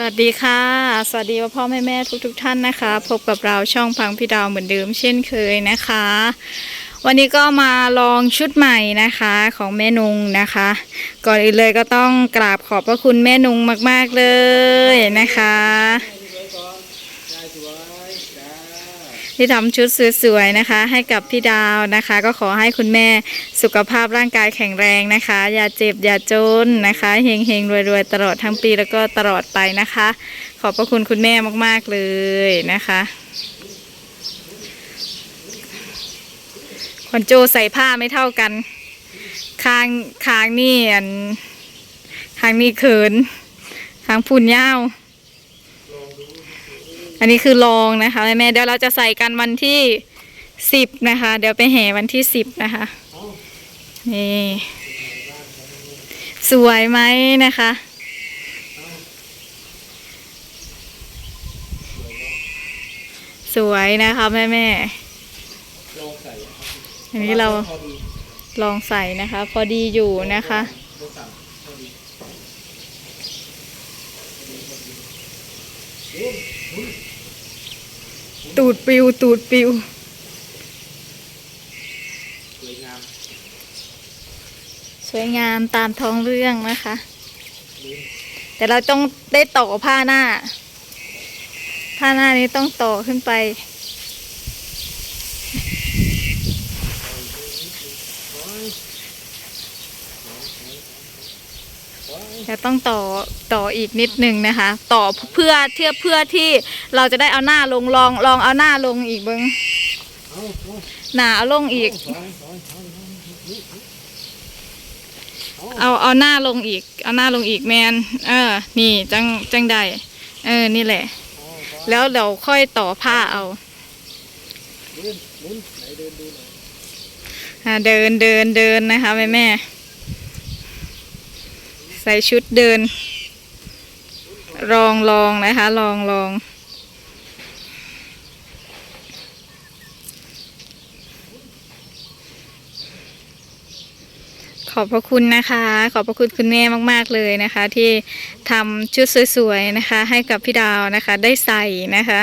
สวัสดีค่ะ สวัสดีพ่อพ่อแม่แม่ทุกทุกท่านนะคะ พบกับเราช่องพังพี่ดาวเหมือนเดิมเช่นเคยนะคะ วันนี้ก็มาลองชุดใหม่นะคะของแม่นุงนะคะ ก่อนอื่นเลยก็ต้องกราบขอบพระคุณแม่นุงมาก ๆเลยนะคะ ที่ทำชุดสวยๆนะคะ ให้กับพี่ดาวนะคะ ก็ขอให้คุณแม่สุขภาพร่างกายแข็งแรงนะคะ อย่าเจ็บอย่าจนนะคะเฮงเฮงรวยๆ ตลอดทั้งปีแล้วก็ตลอดไปนะคะ ขอบพระคุณคุณแม่มากๆเลยนะคะขวัญโจใส่ผ้าไม่เท่ากันคางคางนี่อันคางนี่เขินคางพูนยา อันนี้คือลองนะคะแม่เดี๋ยวเราจะใส่กันวันที่สิบนะคะ เดี๋ยวไปแห่วันที่สิบนะคะนี่สวยไหมนะคะ สวยนะคะแม่แม่อันนี้เราลองใส่นะคะ พอดีอยู่นะคะอ ตูดปิว ตูดปิว สวยงามสวยงามตามท้องเรื่องนะคะ แต่เราต้องได้ต่อผ้าหน้า ผ้าหน้านี้ต้องต่อขึ้นไป จะต้องต่อต่ออีกนิดนึงนะคะ ต่อเพื่อเทียบเพื่อที่เราจะได้เอาหน้าลงลองลองเอาหน้าลงอีกบึ้งหนาเอาลงอีก เอาเอาหน้าลงอีก เอาหน้าลงอีกแมนเออ นี่จังจังไดเออนี่แหละ แล้วเดี๋ยวค่อยต่อผ้าเอาเดินเดินเดินนะคะแม่แม่ ใส่ชุดเดินรองลองนะคะ ลองลองขอบพระคุณนะคะ ขอบพระคุณคุณแม่มาก ๆ เลยนะคะ ที่ทำชุดสวย ๆ นะคะ ให้กับพี่ดาวนะคะได้ใส่นะคะ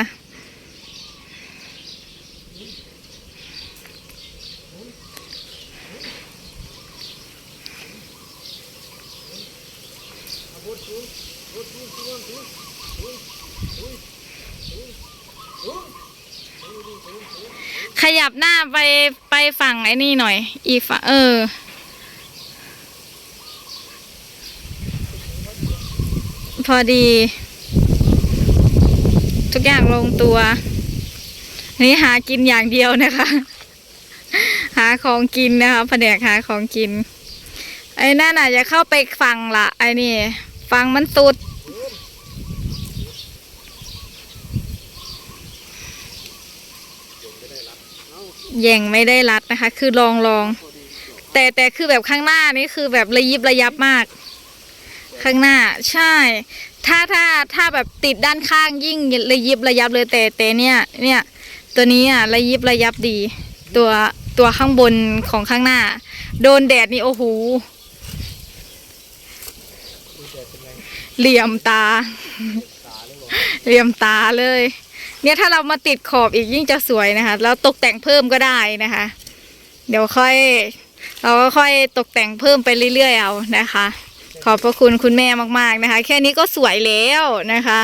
ขยับหน้าไปไปฝั่งไอ้นี่หน่อย อีฝั่งเออ พอดี ทุกอย่างลงตัว นี่หากินอย่างเดียวนะคะ หาของกินนะคะแผนกหาของกิน ไอ้นั่นอาจจะเข้าไปฝั่งละไอ้นี่ฝั่งมันสุด แย่งไม่ได้รัดนะคะ คือลองลอง แต่แต่คือแบบข้างหน้านี่คือแบบระยิบระยับมาก ข้างหน้าใช่ ถ้าถ้าถ้าแบบติดด้านข้างยิ่งระยิบระยับเลยแต่แต่เนี่ยเนี่ย ตัวนี้อะระยิบระยับดี ตัวตัวข้างบนของข้างหน้า โดนแดดนี่โอ้โหเหลี่ยมตา เหลี่ยมตาเลย เนี่ยถ้าเรามาติดขอบอีกยิ่งจะสวยนะคะแล้วตกแต่งเพิ่มก็ได้นะคะ เดี๋ยวค่อย เราก็ค่อยตกแต่งเพิ่มไปเรื่อยๆเอานะคะ ขอบพระคุณคุณแม่มากๆนะคะ แค่นี้ก็สวยแล้วนะคะ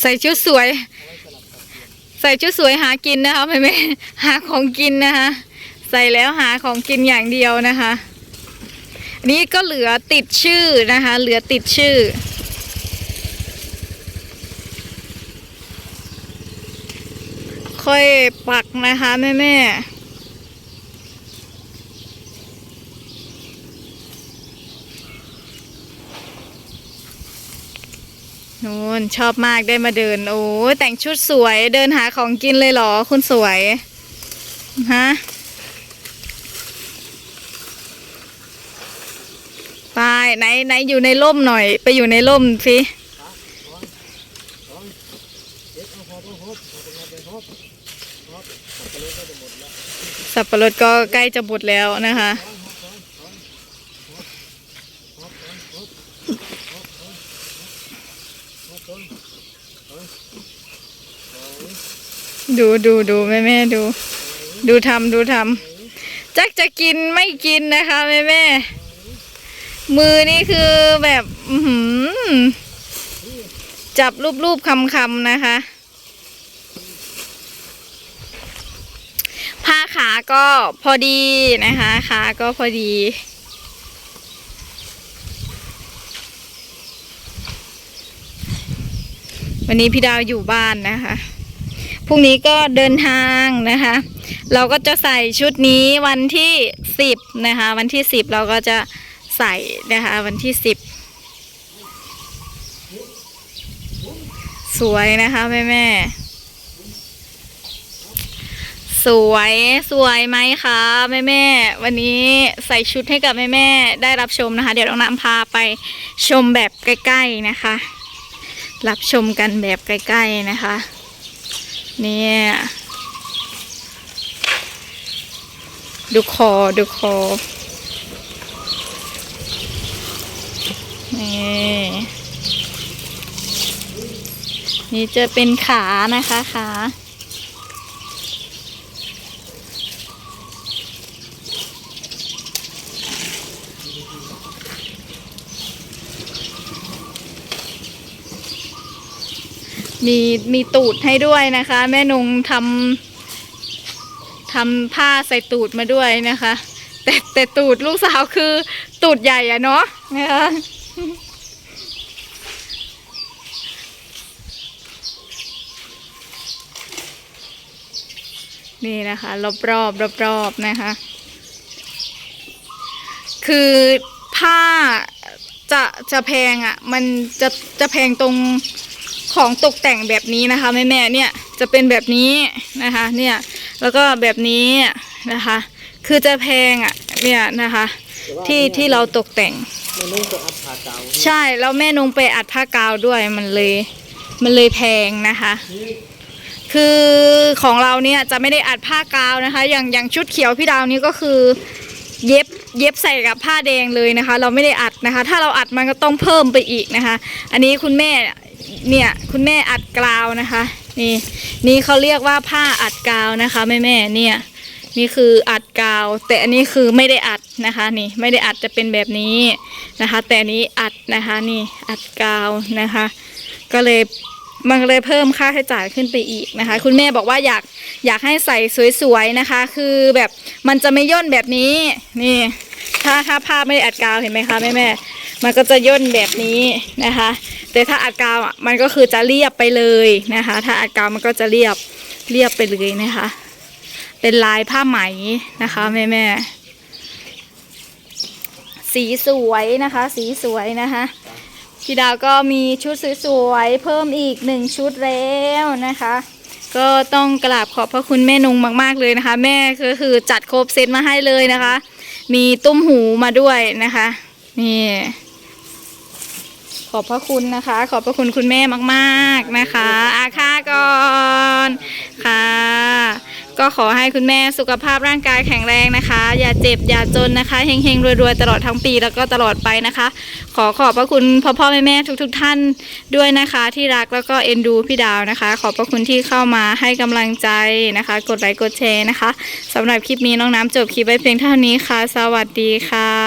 ใส่ชุดสวย ใส่ชุดสวยหากินนะคะแม่ๆหาของกินนะคะ ใส่แล้วหาของกินอย่างเดียวนะคะ นี่ก็เหลือติดชื่อนะคะ เหลือติดชื่อ ค่อยปักนะคะแม่แม่นู่นชอบมากได้มาเดิน โอ้แต่งชุดสวยเดินหาของกินเลยเหรอ คุณสวย ฮะ ไหนอยู่ในร่มหน่อย ไปอยู่ในร่มสิสับปะรดก็ใกล้จะหมดแล้วนะคะ ดูดูดูแม่แม่ดู ดูทำดูทำแจ็คจะกินไม่กินนะคะแม่แม่ มือนี่คือแบบหืจับรูปรูปคำคำๆนะคะผ้าขาก็พอดีนะคะขาก็พอดี วันนี้พี่ดาวอยู่บ้านนะคะพรุ่งนี้ก็เดินทางนะคะ เราก็จะใส่ชุดนี้วันที่สิบนะคะ วันที่สิบเราก็จะ ใส่นะคะ วันที่สิบสวยนะคะแม่แม่สวยสวยไหมคะแม่แม่วันนี้ใส่ชุดให้กับแม่แม่ได้รับชมนะคะ เดี๋ยวน้องน้ำพาไปชมแบบใกล้ๆนะคะ รับชมกันแบบใกล้ๆนะคะ เนี่ย ดูคอดูคอ นี่นี่จะเป็นขานะคะขามีมีตูดให้ด้วยนะคะ แม่นุงทำทำผ้าใส่ตูดมาด้วยนะคะ แต่แต่ตูดลูกสาวคือตูดใหญ่อะเนาะนะคะ นี่นะคะ รอบรอบรอบรอบๆนะคะ คือผ้าจะจะแพงอะ่ะ มันจะจะแพงตรงของตกแต่งแบบนี้นะคะแม่แม่ๆเนี่ยจะเป็นแบบนี้นะคะ เนี่ยแล้วก็แบบนี้นะคะ คือจะแพงอะเนี่ยนะคะ ที่ที่เราตกแต่งแม่นุ่งจะอัดผ่าเกาใช่แล้วแม่นงไปอัดผ้ากาวด้วยมันเลย มันเลยแพงนะคะ คือของเราเนี่ยจะไม่ได้อัดผ้ากาวนะคะ อย่างอย่างชุดเขียวพี่ดาวนี้ก็คือ เย็บเย็บใส่กับผ้าแดงเลยนะคะ เราไม่ได้อัดนะคะ ถ้าเราอัดมันก็ต้องเพิ่มไปอีกนะคะ อันนี้คุณแม่เนี่ยคุณแม่อัดกาวนะคะ นี่นี่เขาเรียกว่าผ้าอัดกาวนะคะแม่แม่เนี่ยนี่คืออัดกาว แต่อันนี้คือไม่ได้อัดนะคะ นี่ไม่ได้อัดจะเป็นแบบนี้นะคะ แต่อันนี้อัดนะคะนี่อัดกาวนะคะ ก็เลย มันเลยเพิ่มค่าใช้จ่ายขึ้นไปอีกนะคะ คุณแม่บอกว่าอยากอยากให้ใส่สวยๆนะคะ คือแบบมันจะไม่ย่นแบบนี้ นี่ ถ้าถ้าผ้าไม่ได้อัดกาวเห็นไหมคะแม่แม่มันก็จะย่นแบบนี้นะคะ แต่ถ้าอัดกาวอะมันก็คือจะเรียบไปเลยนะคะ ถ้าอัดกาวมันก็จะเรียบเรียบไปเลยนะคะ เป็นลายผ้าไหมนะคะแม่แม่สีสวยนะคะ สีสวยนะคะ พี่ดาวก็มีชุดสวยๆเพิ่มอีกหนึ่งชุดแล้วนะคะ ก็ต้องกราบขอบพระคุณแม่นงมาก ๆเลยนะคะ แม่ก็คือจัดครบเซตมาให้เลยนะคะ มีตุ้มหูมาด้วยนะคะนี่ขอบพระคุณนะคะ ขอบพระคุณคุณแม่มาก ๆนะคะ อาค่าก่อนค่ะ ก็ขอให้คุณแม่สุขภาพร่างกายแข็งแรงนะคะ อย่าเจ็บอย่าจนนะคะเฮงๆรวยๆตลอดทั้งปีแล้วก็ตลอดไปนะคะ ขอขอบพระคุณพ่อพ่อแม่แม่ทุก ๆ ท่านด้วยนะคะที่รักแล้วก็เอ็นดูพี่ดาวนะคะ ขอบพระคุณที่เข้ามาให้กำลังใจนะคะ กดไลค์กดแชร์นะคะสำหรับคลิปนี้น้องน้ำจบคลิปไว้เพียงเท่านี้ค่ะ สวัสดีค่ะ